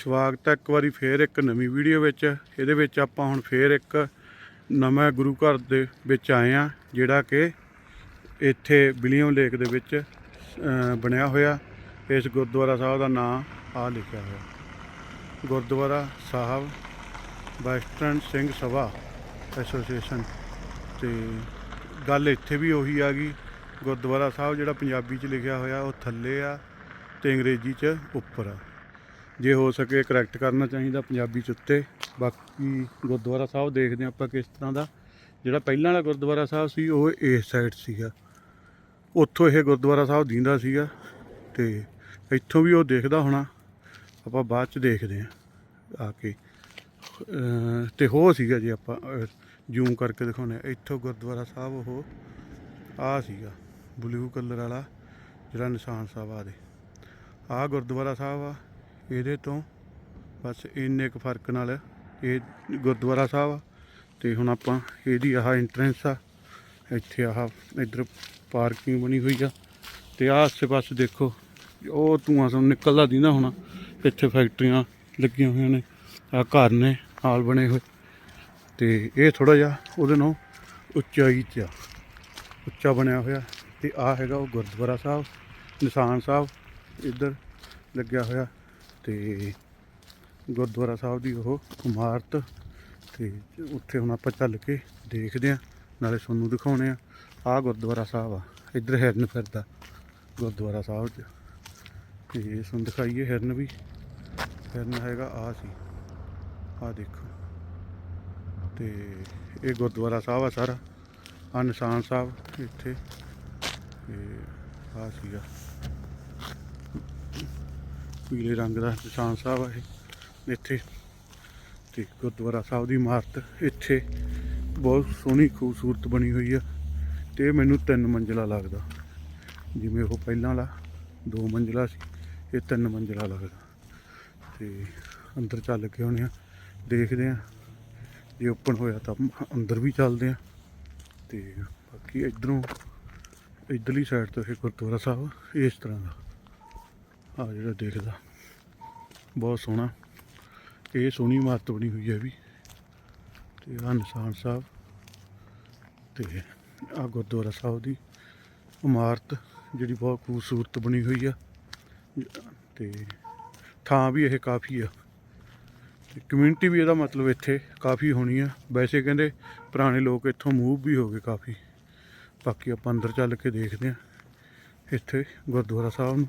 ਸਵਾਗਤ ਹੈ ਇੱਕ ਵਾਰੀ ਫੇਰ ਇੱਕ ਨਵੀਂ ਵੀਡੀਓ ਵਿੱਚ। ਇਹਦੇ ਵਿੱਚ ਆਪਾਂ ਹੁਣ ਫੇਰ ਇੱਕ ਨਵਾਂ ਗੁਰੂ ਘਰ ਦੇ ਵਿੱਚ ਆਏ ਆ ਜਿਹੜਾ ਕਿ ਇੱਥੇ ਵਿਲੀਅਮ ਲੇਕ ਦੇ ਵਿੱਚ ਬਣਿਆ ਹੋਇਆ। ਇਸ ਗੁਰਦੁਆਰਾ ਸਾਹਿਬ ਦਾ ਨਾਮ ਆ ਲਿਖਿਆ ਹੋਇਆ। Gurdwara Sahib, western Singh Sabha association. ਤੇ ਗੱਲ ਇੱਥੇ ਵੀ ਉਹੀ ਆ ਗਈ। ਗੁਰਦੁਆਰਾ ਸਾਹਿਬ ਜਿਹੜਾ ਪੰਜਾਬੀ 'ਚ ਲਿਖਿਆ ਹੋਇਆ, ਉਹ ਥੱਲੇ ਆ ਤੇ ਅੰਗਰੇਜ਼ੀ 'ਚ ਉੱਪਰ ਆ। ਜੇ ਹੋ ਸਕੇ ਕਰੈਕਟ ਕਰਨਾ ਚਾਹੀਦਾ ਪੰਜਾਬੀ 'ਚ ਉੱਤੇ ਬਾਕੀ ਗੁਰਦੁਆਰਾ ਸਾਹਿਬ ਦੇਖਦੇ ਹਾਂ ਆਪਾਂ ਕਿਸ ਤਰ੍ਹਾਂ ਦਾ। ਜਿਹੜਾ ਪਹਿਲਾਂ ਵਾਲਾ ਗੁਰਦੁਆਰਾ ਸਾਹਿਬ ਸੀ, ਉਹ ਇਸ ਸਾਈਡ ਸੀਗਾ। ਉੱਥੋਂ ਇਹ ਗੁਰਦੁਆਰਾ ਸਾਹਿਬ ਦਿੰਦਾ ਸੀਗਾ ਤੇ ਇੱਥੋਂ ਵੀ ਉਹ ਦੇਖਦਾ ਹੋਣਾ। ਆਪਾਂ ਬਾਅਦ 'ਚ ਦੇਖਦੇ ਹਾਂ ਆ ਕੇ। ਅਹ ਤੇ ਹੋ ਸੀਗਾ ਜੇ ਆਪਾਂ ਜ਼ੂਮ ਕਰਕੇ ਦਿਖਾਉਂਦੇ ਹਾਂ। ਇੱਥੋਂ ਗੁਰਦੁਆਰਾ ਸਾਹਿਬ ਉਹ ਆ ਸੀਗਾ ਬਲੂ ਕਲਰ ਵਾਲਾ, ਜਿਹੜਾ ਨਿਸ਼ਾਨ ਸਾਹਿਬ ਆ ਦੇ। ਆ ਗੁਰਦੁਆਰਾ ਸਾਹਿਬ ਆ। ਇਹਦੇ ਤੋਂ ਬਸ ਇੰਨੇ ਕੁ ਫ਼ਰਕ ਨਾਲ ਇਹ ਗੁਰਦੁਆਰਾ ਸਾਹਿਬ ਆ ਤੇ ਹੁਣ ਆਪਾਂ ਇਹਦੀ ਆਹ ਐਂਟਰੈਂਸ ਆ। ਇੱਥੇ ਆਹ ਇੱਧਰ ਪਾਰਕਿੰਗ ਬਣੀ ਹੋਈ ਆ। ਤੇ ਆਹ ਆਸੇ ਪਾਸੇ ਦੇਖੋ, ਉਹ ਧੂਆਂ ਸਾਨੂੰ ਨਿਕਲਦਾ ਦਿੰਦਾ ਹੋਣਾ। ਇੱਥੇ ਫੈਕਟਰੀਆਂ ਲੱਗੀਆਂ ਹੋਈਆਂ ਨੇ। ਆ ਘਰ ਨੇ, ਹਾਲ ਬਣੇ ਹੋਏ। ਤੇ ਇਹ ਥੋੜਾ ਜਿਹਾ ਉਹਦੇ ਨਾਲ ਉੱਚਾਈ 'ਚ ਆ। ਉੱਚਾ ਬਣਿਆ ਹੋਇਆ। ਤੇ ਆ ਹੈਗਾ ਉਹ ਗੁਰਦੁਆਰਾ ਸਾਹਿਬ, ਨਿਸ਼ਾਨ ਸਾਹਿਬ, ਇੱਧਰ ਲੱਗਿਆ ਹੋਇਆ। ਤੇ ਗੁਰਦੁਆਰਾ ਸਾਹਿਬ ਦੀ ਉਹ ਇਮਾਰਤ ਤੇ ਉੱਥੇ ਹੁਣ ਆਪਾਂ ਚੱਲ ਕੇ ਦੇਖਦੇ ਆ ਨਾਲੇ ਤੁਹਾਨੂੰ ਦਿਖਾਉਣੇ ਆ ਆ ਗੁਰਦੁਆਰਾ ਸਾਹਿਬ ਆ, ਇੱਧਰ ਹਿਰਨ ਫਿਰਦਾ ਗੁਰਦੁਆਰਾ ਸਾਹਿਬ 'ਚ। ਤੇ ਤੁਹਾਨੂੰ ਦਿਖਾਈਏ ਹਿਰਨ ਵੀ। ਹਿਰਨ ਹੈਗਾ ਆ ਸੀ ਆ ਦੇਖੋ। ਤੇ ਇਹ ਗੁਰਦੁਆਰਾ ਸਾਹਿਬ ਆ ਸਾਰਾ ਆ ਨਿਸ਼ਾਨ ਸਾਹਿਬ ਇੱਥੇ। ਤੇ ਆ ਸੀਗਾ। ਪੀਲੇ ਰੰਗ ਦਾ ਨਿਸ਼ਾਨ ਸਾਹਿਬ ਹੈ ਇੱਥੇ ਤੇ ਗੁਰਦੁਆਰਾ ਸਾਹਿਬ ਦੀ ਇਮਾਰਤ। ਇੱਥੇ ਬਹੁਤ ਸੋਹਣੀ ਖੂਬਸੂਰਤ ਬਣੀ ਹੋਈ ਆ ਤੇ ਮੈਨੂੰ ਤਿੰਨ ਮੰਜ਼ਲਾ ਲੱਗਦਾ। ਜਿਵੇਂ ਉਹ ਪਹਿਲਾਂ ਵਾਲਾ, ਦੋ ਮੰਜ਼ਲਾ ਸੀ, ਇਹ ਤਿੰਨ ਮੰਜ਼ਲਾ ਲੱਗਦਾ। ਤੇ ਅੰਦਰ ਚੱਲ ਕੇ ਆਉਣੇ ਆ, ਦੇਖਦੇ ਆ। ਜੇ ਓਪਨ ਹੋਇਆ ਤਾਂ ਅੰਦਰ ਵੀ ਚੱਲਦੇ ਆ। ਤੇ ਬਾਕੀ ਇਧਰੋਂ, ਇਧਰਲੀ ਸਾਈਡ ਤੋਂ ਇਹ ਗੁਰਦੁਆਰਾ ਸਾਹਿਬ ਇਸ ਤਰ੍ਹਾਂ ਦਾ। ਆ ਜਿਹੜਾ ਦੇਖਦਾ। ਬਹੁਤ ਸੋਹਣਾ। ਇਹ ਸੋਹਣੀ ਇਮਾਰਤ ਬਣੀ ਹੋਈ ਹੈ ਵੀ। ਤੇ ਆ ਨਿਸ਼ਾਨ ਸਾਹਿਬ ਤੇ ਆ ਗੁਰਦੁਆਰਾ ਸਾਹਿਬ ਦੀ ਇਮਾਰਤ ਜਿਹੜੀ ਬਹੁਤ ਖੂਬਸੂਰਤ ਬਣੀ ਹੋਈ ਆ। ਤੇ ਥਾਂ ਵੀ ਇਹ ਕਾਫੀ ਆ। ਤੇ ਕਮਿਊਨਿਟੀ ਵੀ ਇਹਦਾ ਮਤਲਬ ਇੱਥੇ ਕਾਫੀ ਹੋਣੀ ਆ। ਵੈਸੇ ਕਹਿੰਦੇ ਪੁਰਾਣੇ ਲੋਕ ਇੱਥੋਂ ਮੂਵ ਵੀ ਹੋ ਗਏ ਕਾਫੀ। ਬਾਕੀ ਆਪਾਂ ਅੰਦਰ ਚੱਲ ਕੇ ਦੇਖਦੇ ਆ। ਇੱਥੇ ਗੁਰਦੁਆਰਾ ਸਾਹਿਬ ਨੂੰ।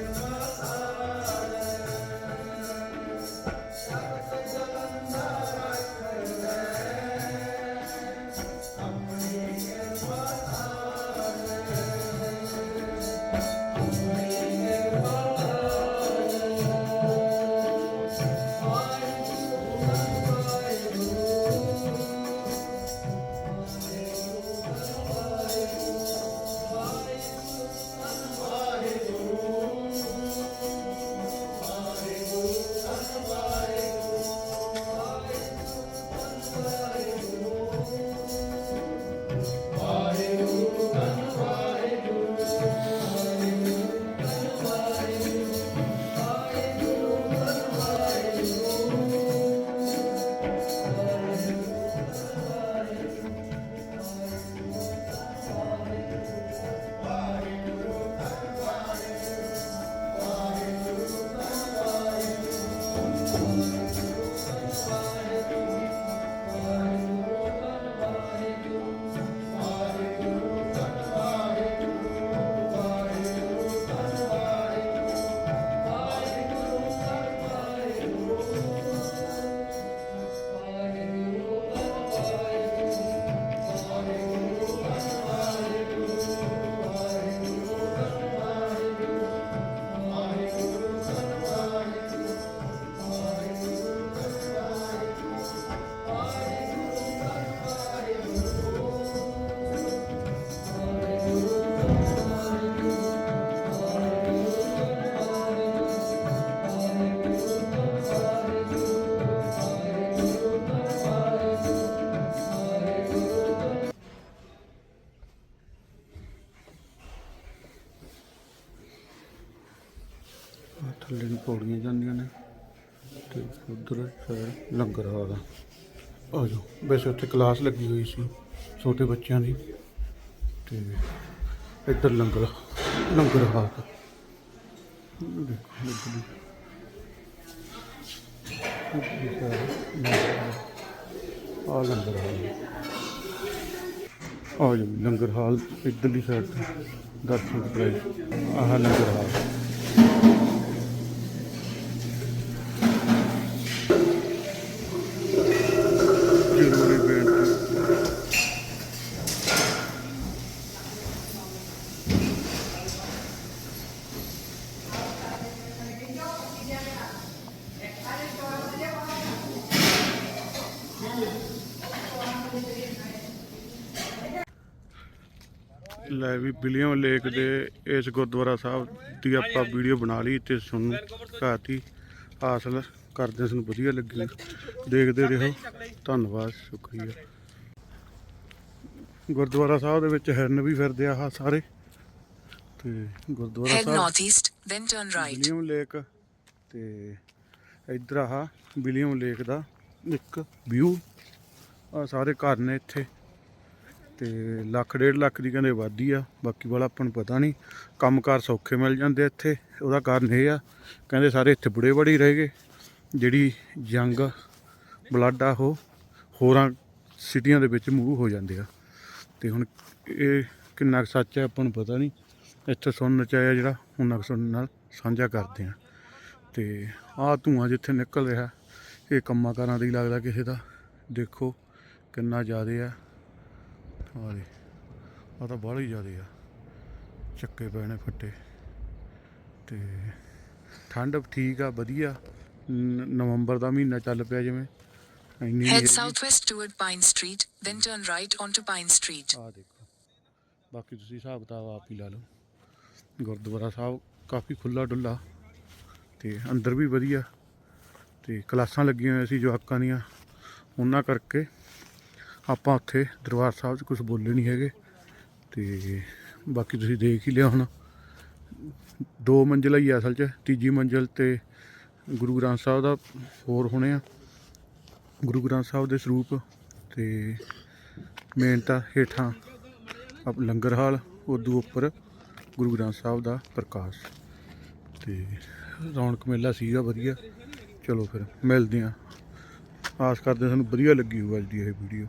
ਤੇ ਉਧਰ ਲੰਗਰ ਹਾਲ ਆ। ਜਾਓ। ਵੈਸੇ ਉੱਥੇ ਕਲਾਸ ਲੱਗੀ ਹੋਈ ਸੀ ਛੋਟੇ ਬੱਚਿਆਂ ਦੀ। ਤੇ ਇੱਧਰ ਲੰਗਰ ਲੰਗਰ ਹਾਲ ਦੇਖੋ ਲੱਗਦੀ ਆ ਲੰਗਰ ਹਾਲ। ਆ ਜਾਓ ਲੰਗਰ ਹਾਲ ਇੱਧਰਲੀ ਸਾਈਡ ਤੇ ਦਰਸ਼ਨ ਕਰਾਈ ਆਹ ਲੰਗਰ ਹਾਲ। ਲੈ ਵੀ ਬਿਲੀਅਮ ਲੇਕ ਦੇ ਇਸ ਗੁਰਦੁਆਰਾ ਸਾਹਿਬ ਦੀ ਆਪਾਂ ਵੀਡੀਓ ਬਣਾ ਲਈ ਤੇ ਤੁਹਾਨੂੰ ਘਾਤੀ ਹਾਸਲ ਕਰਦੇ ਸਾਨੂੰ ਵਧੀਆ ਲੱਗੀ। ਦੇਖਦੇ ਰਹੋ। ਧੰਨਵਾਦ। ਸ਼ੁਕਰੀਆ। ਗੁਰਦੁਆਰਾ ਸਾਹਿਬ ਦੇ ਵਿੱਚ ਹਿਰਨ ਵੀ ਫਿਰਦੇ ਆ ਸਾਰੇ। ਤੇ Gurdwara Sahib then turn right. William Lake ਤੇ ਇਧਰ ਆਹ ਵਿਲੀਅਮ ਲੇਕ ਦਾ ਇੱਕ ਵਿਊ ਆ ਸਾਰੇ ਘਰ ਨੇ ਇੱਥੇ। ਤੇ ਲੱਖ, ਡੇਢ ਲੱਖ ਦੀ ਕਹਿੰਦੇ ਵਾਦੀ ਆ, ਬਾਕੀ ਵਾਲਾ ਆਪਾਂ ਨੂੰ ਪਤਾ ਨਹੀਂ। ਕੰਮਕਾਰ ਸੌਖੇ ਮਿਲ ਜਾਂਦੇ ਇੱਥੇ, ਉਹਦਾ ਕਾਰਨ ਇਹ ਆ, ਕਹਿੰਦੇ ਸਾਰੇ ਇੱਥੇ ਬੁੜੇ ਬੜੀ ਰਹਿ ਗਏ। ਜਿਹੜੀ ਜੰਗ ਬਲੱਡ ਆ, ਉਹ ਹੋਰਾਂ ਸਿਟੀਆਂ ਦੇ ਵਿੱਚ ਮੂਵ ਹੋ ਜਾਂਦੇ ਆ। ਤੇ ਹੁਣ ਇਹ ਕਿੰਨਾ ਕੁ ਸੱਚ ਹੈ ਆਪਾਂ ਨੂੰ ਪਤਾ ਨਹੀਂ। ਇੱਥੇ ਸੁਣਨ ਚ ਆਇਆ ਜਿਹੜਾ, ਉਹਨਾਂ ਕੁ ਸੁਣਨ ਨਾਲ ਸਾਂਝਾ ਕਰਦੇ ਆ। ਤੇ ਆਹ ਧੂਆਂ ਜਿੱਥੇ ਨਿਕਲ ਰਿਹਾ, ਇਹ ਕੰਮਾਂ ਕਾਰਾਂ ਦਾ ਹੀ ਲੱਗਦਾ ਕਿਸੇ ਦਾ। ਦੇਖੋ ਕਿੰਨਾ ਜ਼ਿਆਦਾ ਆ। ਦੇ ਆ ਤਾਂ ਬਾਹਲਾ ਜ਼ਿਆਦੇ ਆ। ਚੱਕੇ ਪਏ ਨੇ ਫੱਟੇ। ਤੇ ਠੰਡ ਠੀਕ ਆ ਵਧੀਆ। ਨਵੰਬਰ ਦਾ ਮਹੀਨਾ ਚੱਲ ਪਿਆ ਜਿਵੇਂ। ਇੰਨੀ ਹੈਗੀ। southwest toward Pine Street, then turn right onto Pine Street. ਆ ਦੇਖੋ। ਬਾਕੀ ਤੁਸੀਂ ਹਿਸਾਬ ਕਿਤਾਬ ਆਪ ਹੀ ਲਾ ਲਓ। ਗੁਰਦੁਆਰਾ ਸਾਹਿਬ ਕਾਫੀ ਖੁੱਲਾ ਡੁੱਲਾ ਤੇ ਅੰਦਰ ਵੀ ਵਧੀਆ। ਤੇ ਕਲਾਸਾਂ ਲੱਗੀਆਂ ਹੋਈਆਂ ਸੀ ਜਵਾਕਾਂ ਦੀਆਂ। ਉਹਨਾਂ ਕਰਕੇ ਆਪਾਂ ਉੱਥੇ ਦਰਬਾਰ ਸਾਹਿਬ 'ਚ ਕੁਝ ਬੋਲੇ ਨਹੀਂ ਹੈਗੇ ਤੇ ਬਾਕੀ ਤੁਸੀਂ ਦੇਖ ਹੀ ਲਿਆ ਹੁਣ। ਦੋ ਮੰਜ਼ਿਲ ਹੀ ਆ ਅਸਲ 'ਚ, ਤੀਜੀ ਮੰਜ਼ਿਲ ਤੇ ਗੁਰੂ ਗ੍ਰੰਥ ਸਾਹਿਬ ਦਾ ਹੋਰ ਹੋਣੇ ਆ। ਗੁਰੂ ਗ੍ਰੰਥ ਸਾਹਿਬ ਦੇ ਸਰੂਪ ਤੇ ਮੇਨ ਤਾਂ ਹੇਠਾਂ ਆਪ ਲੰਗਰ ਹਾਲ ਉਦੋਂ ਉੱਪਰ ਗੁਰੂ ਗ੍ਰੰਥ ਸਾਹਿਬ ਦਾ ਪ੍ਰਕਾਸ਼। ਤੇ ਰੌਣਕ ਮੇਲਾ ਸੀਗਾ ਵਧੀਆ। ਚਲੋ ਫਿਰ ਮਿਲਦੇ ਆਂ। ਆਸ ਕਰਦੇ ਸਾਨੂੰ ਵਧੀਆ ਲੱਗੀ ਹੋਊ ਅੱਜ ਦੀ ਇਹ ਵੀਡੀਓ